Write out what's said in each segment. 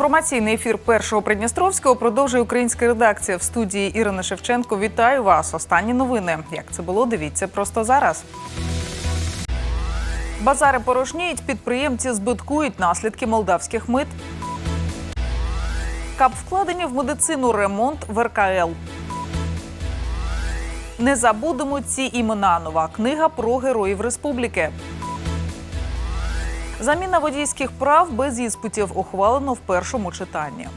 Інформаційний ефір першого Придністровського продовжує українська редакція в студії Ірина Шевченко. Вітаю вас. Останні новини. Як це було? Дивіться просто зараз. Базари порожніють, підприємці збиткують наслідки молдавських мит. Кап вкладені в медицину ремонт в РКЛ. Не забудемо ці імена. Нова книга про героїв республіки. Заміна водійських прав без іспитів ухвалено в першому читанні.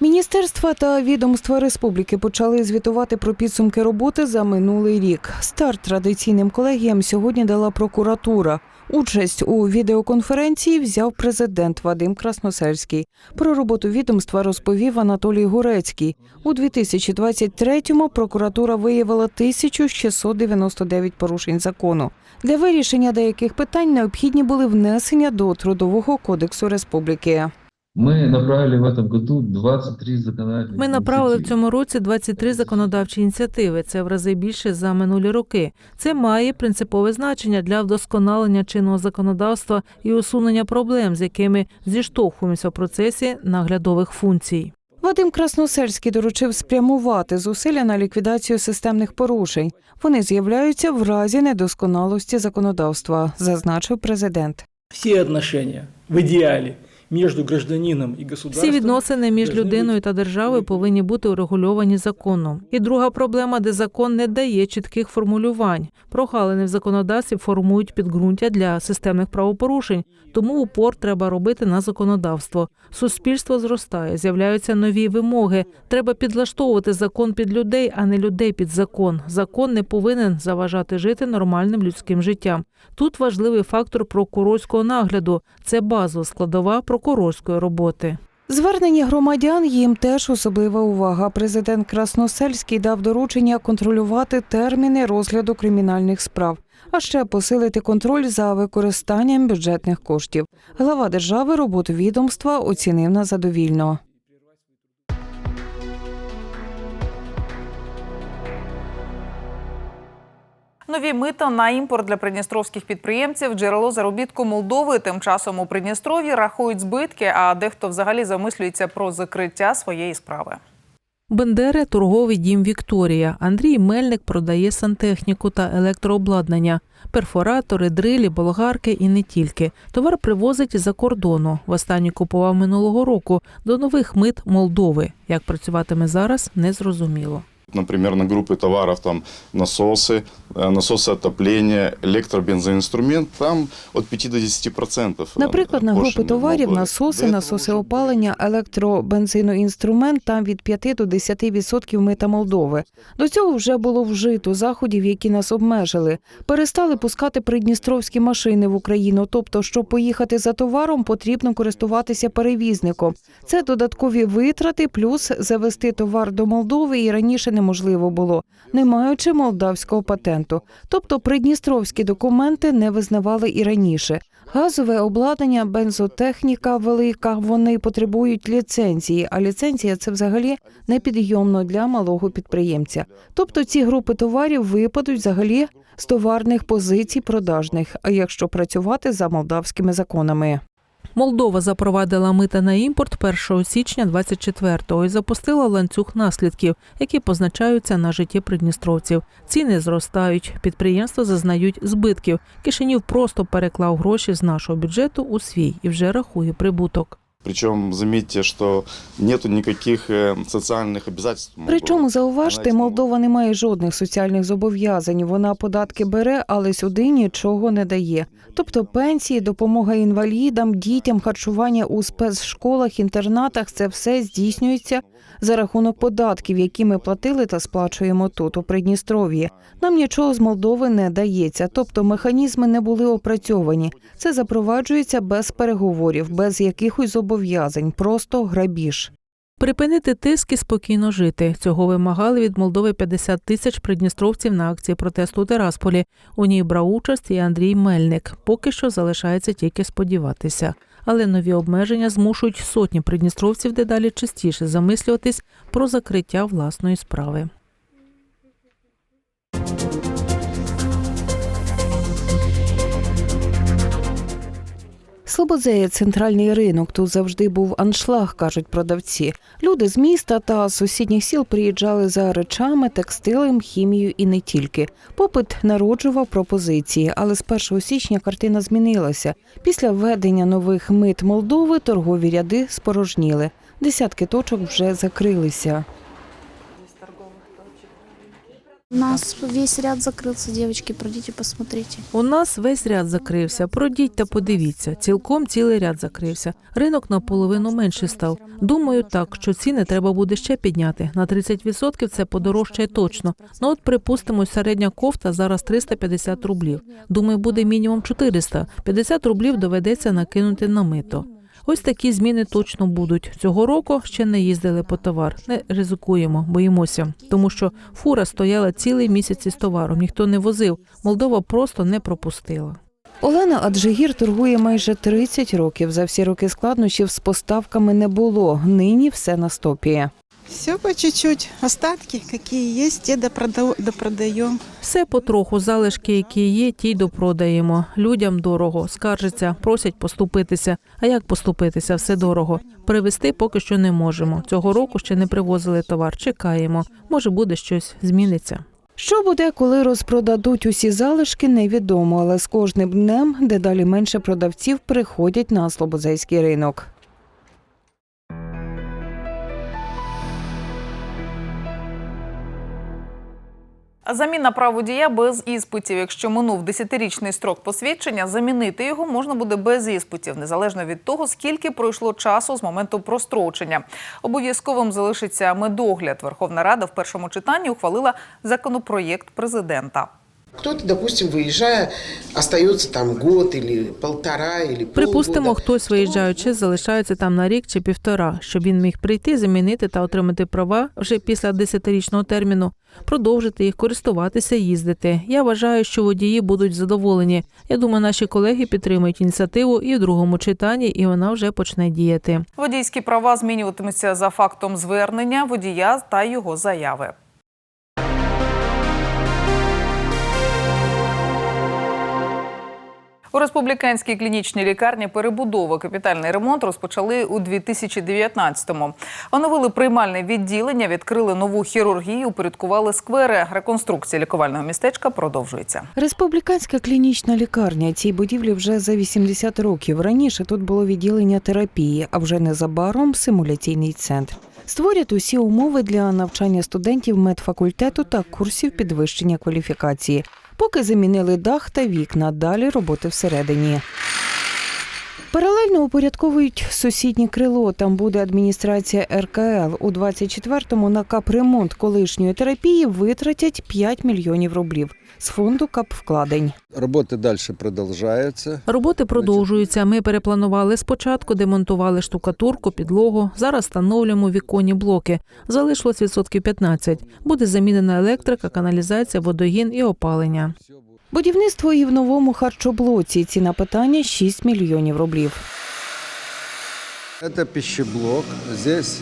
Міністерства та відомства республіки почали звітувати про підсумки роботи за минулий рік. Старт традиційним колегіям сьогодні дала прокуратура. Участь у відеоконференції взяв президент Вадим Красносельський. Про роботу відомства розповів Анатолій Гурецький. У 2023-му прокуратура виявила 1699 порушень закону. Для вирішення деяких питань необхідні були внесення до трудового кодексу республіки. Мы направили в этом году 23 законодательных Ми направили в инициативы. цьому році 23 законодавчі ініціативи. Це в рази більше за минулі роки. Це має принципове значення для вдосконалення чинного законодавства і усунення проблем, з якими зіштовхуємося в процесі наглядових функцій. Вадим Красносельський доручив спрямувати зусилля на ліквідацію системних порушень. Вони з'являються в разі недосконалості законодавства, зазначив президент. все отношения в идеале между гражданином и государством. Всі відносини між людиною та державою повинні бути урегульовані законом. І друга проблема, де закон не дає чітких формулювань. Прогалини в законодавстві формують підґрунтя для системних правопорушень, тому упор треба робити на законодавство. Суспільство зростає, з'являються нові вимоги. Треба підлаштовувати закон під людей, а не людей під закон. Закон не повинен заважати жити нормальним людським життям. Тут важливий фактор прокурорського нагляду. Це базова складова прокурорської роботи. Звернення громадян їм теж особлива увага. Президент Красносельський дав доручення контролювати терміни розгляду кримінальних справ, а ще посилити контроль за використанням бюджетних коштів. Глава держави роботу відомства оцінив на задовільно. Нові мита на імпорт для придністровських підприємців джерело заробітку Молдови. Тим часом у Придністров'ї рахують збитки, а дехто взагалі замислюється про закриття своєї справи. Бендери торговий дім Вікторія. Андрій Мельник продає сантехніку та електрообладнання, перфоратори, дрилі, болгарки і не тільки. Товар привозить за кордону. Востаннє купував минулого року до нових мит Молдови. Як працюватиме зараз, незрозуміло. Например, на группы товаров там насосы, э, насосы отопления, электробензоинструмент, там от 5 до 10 процентов. Наприклад, на групи товарів насоси, насоси опалення, електробензиноінструмент там від 5 до 10 відсотків мита Молдови. До цього вже було вжито заходів, які нас обмежили. Перестали пускати придністровські машини в Україну. Тобто, щоб поїхати за товаром, потрібно користуватися перевізником. Це додаткові витрати, плюс завести товар до Молдови і раніше неможливо було, не маючи молдавського патенту. Тобто придністровські документи не визнавали і раніше. Газове обладнання, бензотехніка велика, вони потребують ліцензії, а ліцензія це взагалі непідйомно для малого підприємця. Тобто ці групи товарів випадуть взагалі з товарних позицій продажних, а якщо працювати за молдавськими законами. Молдова запровадила мита на імпорт 1 січня 24-го і запустила ланцюг наслідків, які позначаються на житті придністровців. Ціни зростають, підприємства зазнають збитків. Кишинів просто переклав гроші з нашого бюджету у свій і вже рахує прибуток. Причем заметьте, что нету никаких э, социальных обязательств. у Молдовы. Причому зауважте, Навіть Молдова не має жодних соціальних зобов'язань. Вона податки бере, але сюди нічого не дає. Тобто пенсії, допомога інвалідам, дітям, харчування у спецшколах, інтернатах це все здійснюється за рахунок податків, які ми платили та сплачуємо тут, у Придністров'ї. Нам нічого з Молдови не дається, тобто механізми не були опрацьовані. Це запроваджується без переговорів, без якихось зобов'язань, просто грабіж. Припинити тиск і спокійно жити. Цього вимагали від Молдови 50 тисяч придністровців на акції протесту у Терасполі. У ній брав участь і Андрій Мельник. Поки що залишається тільки сподіватися. Але нові обмеження змушують сотні придністровців дедалі частіше замислюватись про закриття власної справи. Слободзеє – центральний ринок. Тут завжди був аншлаг, кажуть продавці. Люди з міста та сусідніх сіл приїжджали за речами, текстилем, хімією і не тільки. Попит народжував пропозиції, але з 1 січня картина змінилася. Після введення нових мит Молдови торгові ряди спорожніли. Десятки точок вже закрилися. У нас весь ряд закрылся, девочки, пройдите, посмотрите. У нас весь ряд закрився. Пройдіть та подивіться. Цілком цілий ряд закрився. Ринок наполовину менше став. Думаю, так що ціни треба буде ще підняти. На 30% це подорожчає точно. Ну от припустимо, середня кофта зараз 350 рублів. Думаю, буде мінімум 400. 50 рублів доведеться накинути на мито. Ось такі зміни точно будуть. Цього року ще не їздили по товар. Не ризикуємо, боїмося, тому що фура стояла цілий місяць із товаром. Ніхто не возив. Молдова просто не пропустила. Олена Аджигір торгує майже 30 років. За всі роки складнощів з поставками не було. Нині все на стопі. Все по чуть-чуть. Остатки, какие есть, те допрода- допродаем. Все потроху, залишки, які є, ті й допродаємо. Людям дорого, скаржаться, просять поступитися. А як поступитися? Все дорого. Привезти поки що не можемо. Цього року ще не привозили товар. Чекаємо. Може, буде щось зміниться. Що буде, коли розпродадуть усі залишки, невідомо, але з кожним днем дедалі менше продавців приходять на Слободзейський ринок. Заміна право дія без іспитів. Якщо минув 10-річний строк посвідчення, замінити його можна буде без іспитів, незалежно від того, скільки пройшло часу з моменту прострочення. Обов'язковим залишиться медогляд. Верховна Рада в першому читанні ухвалила законопроєкт президента. Кто-то, допустим, выезжая, остается там год или полтора или Припустимо, хтось виїжджаючи, залишається там на рік чи півтора, щоб він міг прийти, замінити та отримати права вже після 10-річного терміну, продовжити їх користуватися, їздити. Я вважаю, що водії будуть задоволені. Я думаю, наші колеги підтримують ініціативу і в другому читанні, і вона вже почне діяти. Водійські права змінюватимуться за фактом звернення водія та його заяви. У республіканській клінічній лікарні перебудова капітальний ремонт розпочали у 2019-му. Оновили приймальне відділення, відкрили нову хірургію, упорядкували сквери. Реконструкція лікувального містечка продовжується. Республіканська клінічна лікарня цій будівлі вже за 80 років. Раніше тут було відділення терапії, а вже незабаром симуляційний центр. Створять усі умови для навчання студентів медфакультету та курсів підвищення кваліфікації. Поки замінили дах та вікна, далі роботи всередині. Паралельно упорядковують сусіднє крило. Там буде адміністрація РКЛ. У 24-му на капремонт колишньої терапії витратять 5 мільйонів рублів з фонду капвкладень. Роботи далі продовжуються. Роботи продовжуються. Ми перепланували спочатку, демонтували штукатурку, підлогу. Зараз встановлюємо віконні блоки. Залишилось відсотків 15. Буде замінена електрика, каналізація, водогін і опалення. Будівництво і в новому харчоблоці. Ціна питання 6 мільйонів рублів. Це пищеблок. Здесь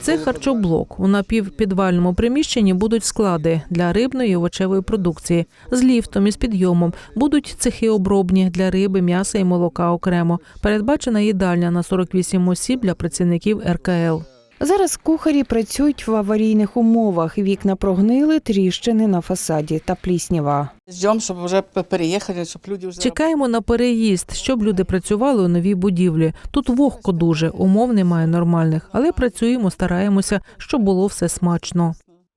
Це харчоблок. У напівпідвальному приміщенні будуть склади для рибної і овочевої продукції з ліфтом і з підйомом. Будуть цехи обробні для риби, м'яса і молока окремо. Передбачена їдальня на 48 осіб для працівників РКЛ. Зараз кухарі працюють в аварійних умовах. Вікна прогнили, тріщини на фасаді та пліснява. Ждемо, щоб вже переїхали, щоб чтобы люди вже Чекаємо на переїзд, щоб люди працювали у новій будівлі. Тут вогко дуже, умов немає нормальних, але працюємо, стараємося, щоб було все смачно.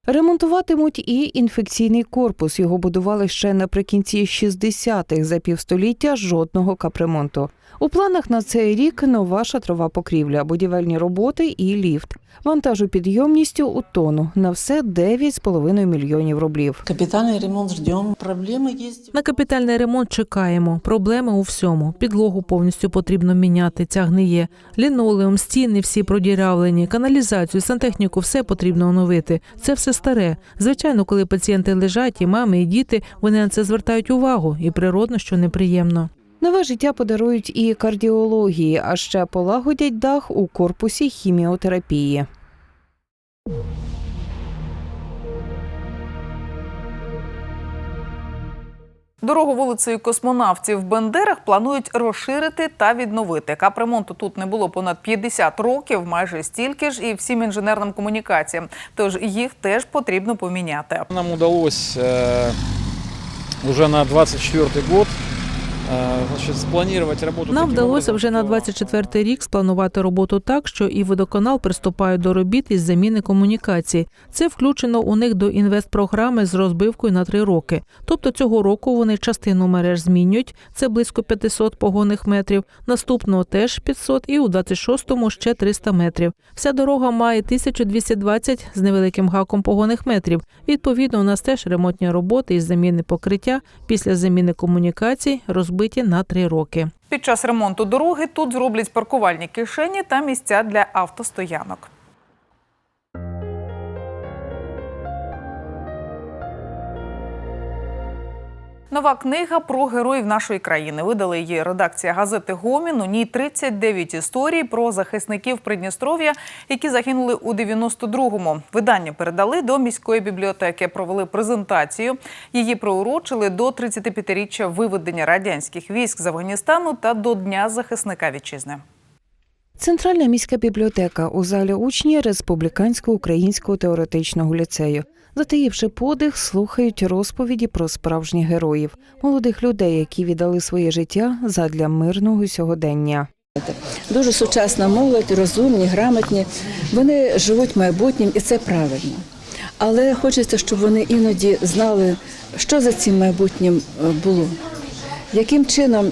Ремонтуватимуть і інфекційний корпус. Його будували ще наприкінці 60-х. За півстоліття жодного капремонту. У планах на цей рік нова шатрова покрівля, будівельні роботи і ліфт. Вантажу підйомністю у тонну. На все 9,5 мільйонів рублів. Капитальный ремонт ждем. Проблемы есть. На капітальний ремонт чекаємо. Проблеми у всьому. Підлогу повністю потрібно міняти. Ця гниє. Лінолеум, стіни всі продірявлені, каналізацію, сантехніку, все потрібно оновити. Це все старе. Звичайно, коли пацієнти лежать, і мами, і діти, вони на це звертають увагу, і природно, що неприємно. Нове життя подарують і кардіології, а ще полагодять дах у корпусі хіміотерапії. Дорогу вулицею космонавтів в Бендерах планують розширити та відновити. Капремонту тут не було понад 50 років, майже стільки ж і всім інженерним комунікаціям. Тож їх теж потрібно поміняти. Нам удалось э, уже на 24 год значит, спланировать работу. Нам вдалося вже на что 24 рік спланувати роботу так, що і водоканал приступає до робіт із заміни комунікацій. Це включено у них до інвестпрограми з розбивкою на три роки. Тобто цього року вони частину мереж змінюють. Це близько 500 погонних метрів. Наступного теж 500 і у 26-му ще 300 метрів. Вся дорога має 1220 з невеликим гаком погонних метрів. Відповідно, у нас теж ремонтні роботи із заміни покриття після заміни комунікацій розбиті на три роки. Під час ремонту дороги тут зроблять паркувальні кишені та місця для автостоянок. Нова книга про героїв нашої країни. Видали її редакція газети Гомін. У ній 39 історій про захисників Придністров'я, які загинули у 92-му. Видання передали до міської бібліотеки. Провели презентацію. Її приурочили до 35-річчя виведення радянських військ з Афганістану та до Дня захисника вітчизни. Центральна міська бібліотека у залі учні Республіканського українського теоретичного ліцею. Затаївши подих, слухають розповіді про справжніх героїв, молодих людей, які віддали своє життя задля мирного сьогодення. Дуже сучасна молодь, розумні, грамотні. Вони живуть майбутнім, і це правильно. Але хочеться, щоб вони іноді знали, що за цим майбутнім е, було, яким чином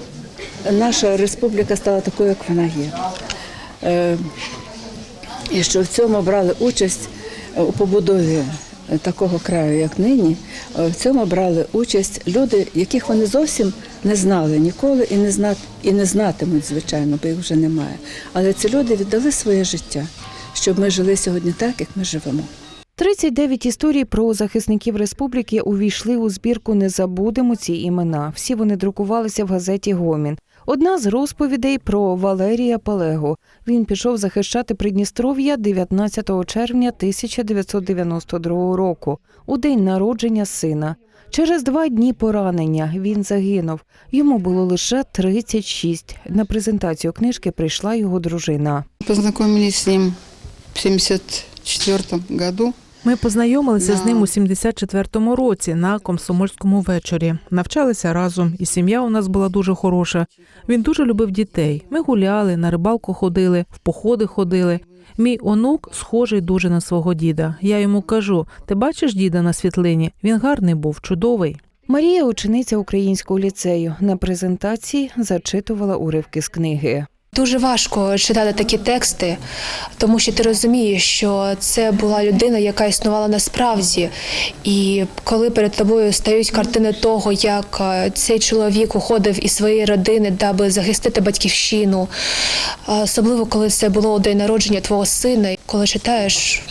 наша республіка стала такою, як вона є. Е, І що в цьому брали участь е, у побудові е, такого краю, як нині. В цьому брали участь люди, яких вони зовсім не знали ніколи і не зна і не знатимуть, звичайно, бо їх вже немає. Але ці люди віддали своє життя, щоб ми жили сьогодні так, як ми живемо. 39 історій про захисників республіки увійшли у збірку Не забудемо ці імена. Всі вони друкувалися в газеті Гомін. Одна з розповідей про Валерія Палегу. Він пішов захищати Придністров'я 19 червня 1992 року, у день народження сина. Через два дні поранення він загинув. Йому було лише 36. На презентацію книжки прийшла його дружина. Познакомились с ним в 74 году. Ми познайомилися з ним у 74-му році на комсомольському вечорі. Навчалися разом, і сім'я у нас була дуже хороша. Він дуже любив дітей. Ми гуляли, на рибалку ходили, в походи ходили. Мій онук схожий дуже на свого діда. Я йому кажу: ти бачиш діда на світлині? Він гарний був, чудовий. Марія, учениця українського ліцею, на презентації зачитувала уривки з книги. Дуже важко читати такі тексти, тому що ти розумієш, що це була людина, яка існувала насправді. І коли перед тобою стають картини того, як е, цей чоловік уходив із своєї родини, даби захистити батьківщину, особливо коли це було день народження твого сина, коли читаєш,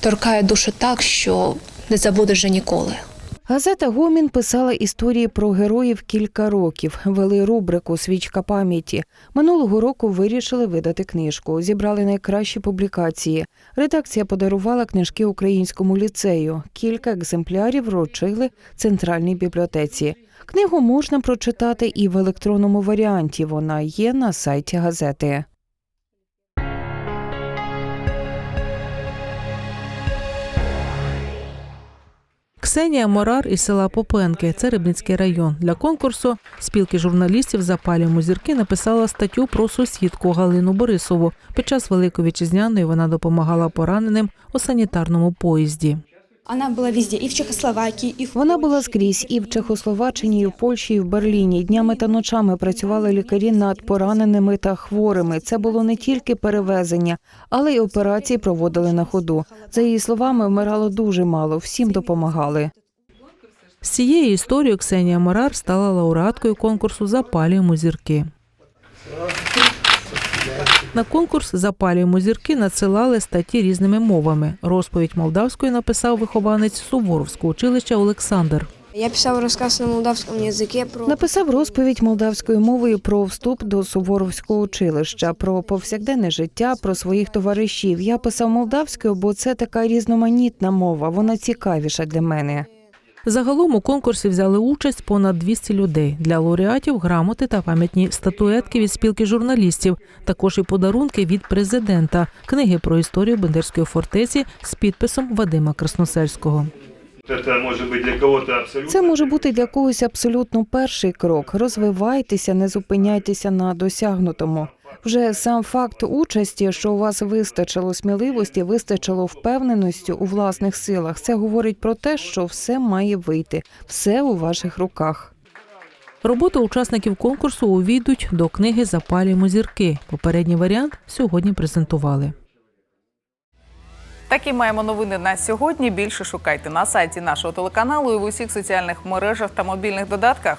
торкає душу так, що не забудеш вже ніколи. Газета Гомін писала історії про героїв кілька років. Вели рубрику Свічка пам'яті. Минулого року вирішили видати книжку. Зібрали найкращі публікації. Редакція подарувала книжки українському ліцею. Кілька екземплярів вручили центральній бібліотеці. Книгу можна прочитати і в електронному варіанті. Вона є на сайті газети. Ксенія Морар із села Попенки, це Рибницький район. Для конкурсу спілки журналістів запалюємо зірки написала статтю про сусідку Галину Борисову. Під час Великої вітчизняної вона допомагала пораненим у санітарному поїзді. Она была везде, и в Чехословакии, и в Вона була скрізь і в Чехословаччині, і в Польщі, і в Берліні. Днями та ночами працювали лікарі над пораненими та хворими. Це було не тільки перевезення, але й операції проводили на ходу. За її словами, вмирало дуже мало, всім допомагали. З цією історією Ксенія Морар стала лауреаткою конкурсу Запалюємо зірки. На конкурс Запалюємо зірки надсилали статті різними мовами. Розповідь молдавською написав вихованець Суворовського училища Олександр. Я писал рассказ на молдавском языке про... Написав розповідь молдавською мовою про вступ до Суворовського училища, про повсякденне життя, про своїх товаришів. Я писав молдавською, бо це така різноманітна мова. Вона цікавіша для мене. Загалом у конкурсі взяли участь понад 200 людей. Для лауреатів грамоти та пам'ятні статуетки від спілки журналістів, також і подарунки від президента, книги про історію Бендерської фортеці з підписом Вадима Красносельського. Це може бути для абсолютно. Це може бути для когось абсолютно перший крок. Розвивайтеся, не зупиняйтеся на досягнутому. Вже сам факт участі, що у вас вистачило сміливості, вистачило впевненості у власних силах. Це говорить про те, що все має вийти, все у ваших руках. Роботи учасників конкурсу увійдуть до книги Запалюємо зірки. Попередній варіант сьогодні презентували. Такі маємо новини на сьогодні. Більше шукайте на сайті нашого телеканалу і в усіх соціальних мережах та мобільних додатках.